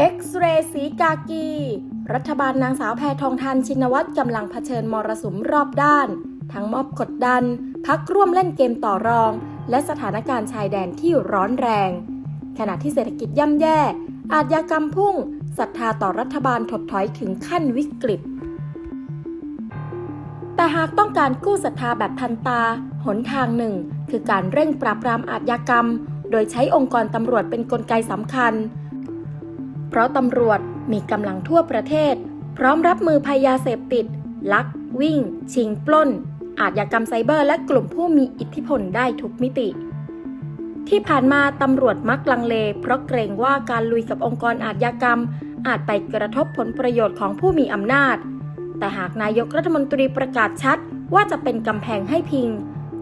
เอ็กซเรย์สีกากี รัฐบาลนางสาวแพทองทานชินวัตรกำลังเผชิญมรสุมรอบด้าน ทั้งมอบกดดัน พักร่วมเล่นเกมต่อรอง และสถานการณ์ชายแดนที่ร้อนแรง ขณะที่เศรษฐกิจย่ำแย่ อาชญากรรมพุ่งศรัทธาต่อรัฐบาลถดถอยถึงขั้นวิกฤต แต่หากต้องการกู้ศรัทธาแบบทันตา หนทางหนึ่ง คือการเร่งปราบปรามอาชญากรรม โดยใช้องค์กรตำรวจเป็นนกลไกสำคัญ เพราะตำรวจมีกำลังทั่วประเทศ พร้อมรับมือภัยยาเสพติด ลัก วิ่ง ชิง ปล้น อาชญากรรมไซเบอร์และกลุ่มผู้มีอิทธิพลได้ทุกมิติ ที่ผ่านมาตำรวจมักลังเล เพราะเกรงว่าการลุยกับองค์กรอาชญากรรม อาจไปกระทบผลประโยชน์ของผู้มีอำนาจ แต่หากนายกรัฐมนตรีประกาศชัด ว่าจะเป็นกำแพงให้พิง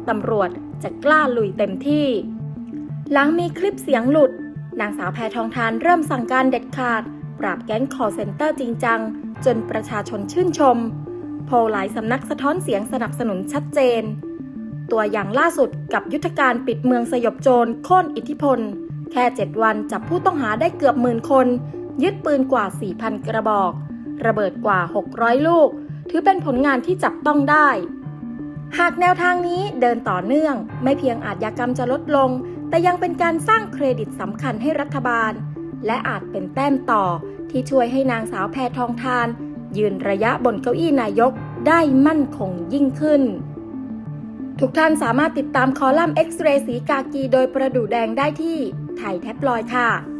ตำรวจจะกล้าลุยเต็มที่ หลังมีคลิปเสียงหลุด นางสาวแพทองทานเริ่มสั่งการเด็ดขาด ปราบแก๊งคอร์เซนเตอร์จริงจัง จนประชาชนชื่นชม โพลหลายสำนักสะท้อนเสียงสนับสนุนชัดเจน ตัวอย่างล่าสุดกับยุทธการปิดเมืองสยบโจรโค่นอิทธิพล แค่ 7 วันจับผู้ต้องหาได้เกือบหมื่นคน ยึดปืนกว่า 4,000 กระบอก ระเบิดกว่า 600 ลูก ถือเป็นผลงานที่จับต้องได้ หากแนวทางนี้เดินต่อเนื่อง ไม่เพียงอาชญากรรมจะลดลง แต่ยังเป็นการสร้างเครดิตสำคัญให้รัฐบาล และอาจเป็นแต้มต่อที่ช่วยให้นางสาวแพทองทาน ยืนระยะบนเก้าอี้นายกได้มั่นคงยิ่งขึ้น ทุกท่านสามารถติดตามคอลัมน์เอ็กซเรย์สีกากีโดยประดูแดงได้ที่ไทยแท็บลอยด์ค่ะ